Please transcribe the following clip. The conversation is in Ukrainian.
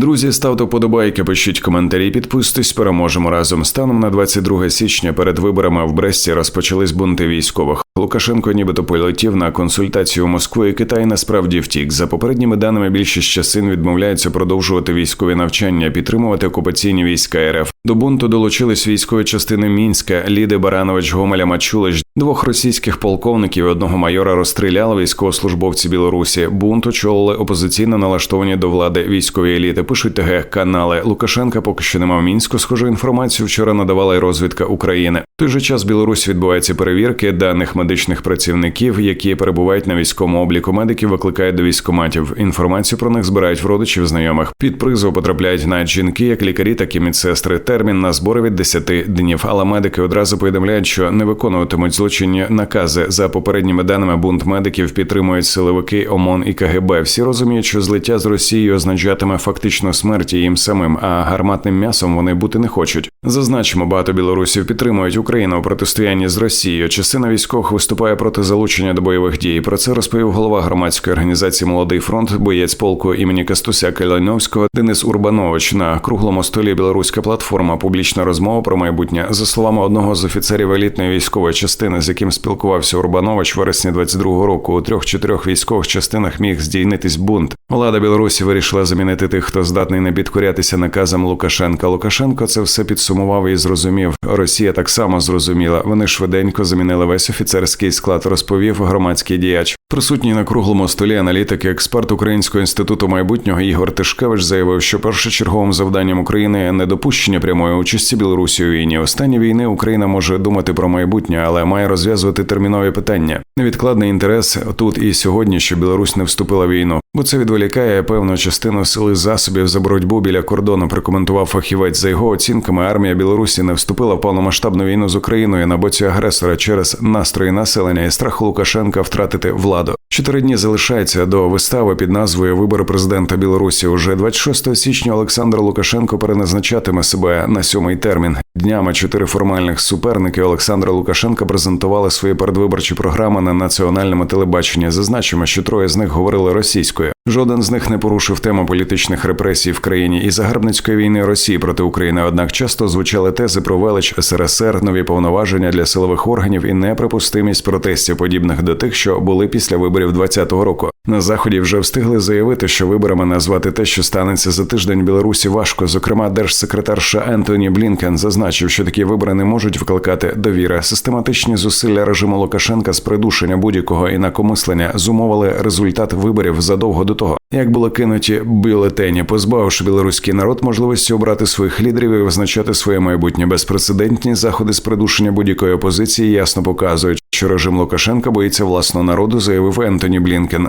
Друзі, ставте вподобайки, пишіть коментарі, підписуйтесь, переможемо разом. Станом на 22 січня перед виборами в Бресті розпочались бунти військових. Лукашенко нібито полетів на консультацію у Москву, і Китай насправді втік. За попередніми даними, більшість частин відмовляються продовжувати військові навчання, підтримувати окупаційні війська РФ. До бунту долучились військові частини Мінська, Ліди Баранович, Гомеля Мачулич. Двох російських полковників і одного майора розстріляли військовослужбовці Білорусі. Бунт очолили опозиційно налаштовані до влади військові еліти. Пишуть ТГ канали. Лукашенка поки що нема в мінську. Схожу інформацію вчора надавала й розвідка України. В той же час в Білорусі відбуваються перевірки даних медичних працівників, які перебувають на військовому обліку. Медиків викликають до військоматів. Інформацію про них збирають в родичів знайомих. Під призов потрапляють навіть жінки, як лікарі, так і медсестри. Термін на збори від 10 днів. Але медики одразу повідомляють, що не виконуватимуть злочинні накази. За попередніми даними бунт медиків підтримують силовики ОМОН і КГБ. Всі розуміють, що злиття з Росією означатиме фактично смерть їм самим, а гарматним м'ясом вони бути не хочуть. Зазначимо, багато білорусів підтримують Україну у протистоянні з Росією. Частина військових виступає проти залучення до бойових дій. Про це розповів голова громадської організації Молодий фронт, боєць полку імені Кастуся Калайновського Денис Урбанович на круглому столі Білоруська платформа. Публічна розмова про майбутнє. За словами одного з офіцерів елітної військової частини, з яким спілкувався Урбанович вересні 22-го року, у трьох-чотирьох військових частинах міг здійнитись бунт. Влада Білорусі вирішила замінити тих, хто здатний не підкорятися наказам Лукашенка. Лукашенко це все підсумував і зрозумів. Росія так само зрозуміла. Вони швиденько замінили весь офіцерський склад, розповів громадський діяч. Присутній на круглому столі аналітик і експерт Українського інституту майбутнього Ігор Тишкевич заявив, що першочерговим завданням України не допущення прямої участі Білорусі у війні. Останні війни Україна може думати про майбутнє, але має розв'язувати термінові питання. Невідкладний інтерес тут і сьогодні, що Білорусь не вступила в війну, бо це відволікає певну частину сили засобів за боротьбу біля кордону. Прокоментував фахівець за його оцінками. Армія Білорусі не вступила в повномасштабну війну з Україною на боці агресора через настрої населення і страх Лукашенка втратити владу. Чотири дні залишається до вистави під назвою Вибори президента Білорусі. Уже 26 січня Олександр Лукашенко переназначатиме себе на сьомий термін. Днями чотири формальних суперники Олександра Лукашенка презентували свої передвиборчі програми на національному телебаченні. Зазначимо, що троє з них говорили російською. Жоден з них не порушив тему політичних репресій в країні і загарбницької війни Росії проти України. Однак часто звучали тези про велич СРСР, нові повноваження для силових органів і неприпустимість протестів, подібних до тих, що були після виборів 2020 року. На заході вже встигли заявити, що виборами назвати те, що станеться за тиждень Білорусі, важко. Зокрема, держсекретар США Ентоні Блінкен зазначив, що такі вибори не можуть викликати довіри. Систематичні зусилля режиму Лукашенка з придушення будь-якого інакомислення зумовили результат виборів задовго до того, як були кинуті бюлетені, позбавивши білоруський народ можливості обрати своїх лідерів і визначати своє майбутнє. Безпрецедентні заходи з придушення будь-якої опозиції ясно показують, що режим Лукашенка боїться власного народу, заявив Ентоні Блінкен.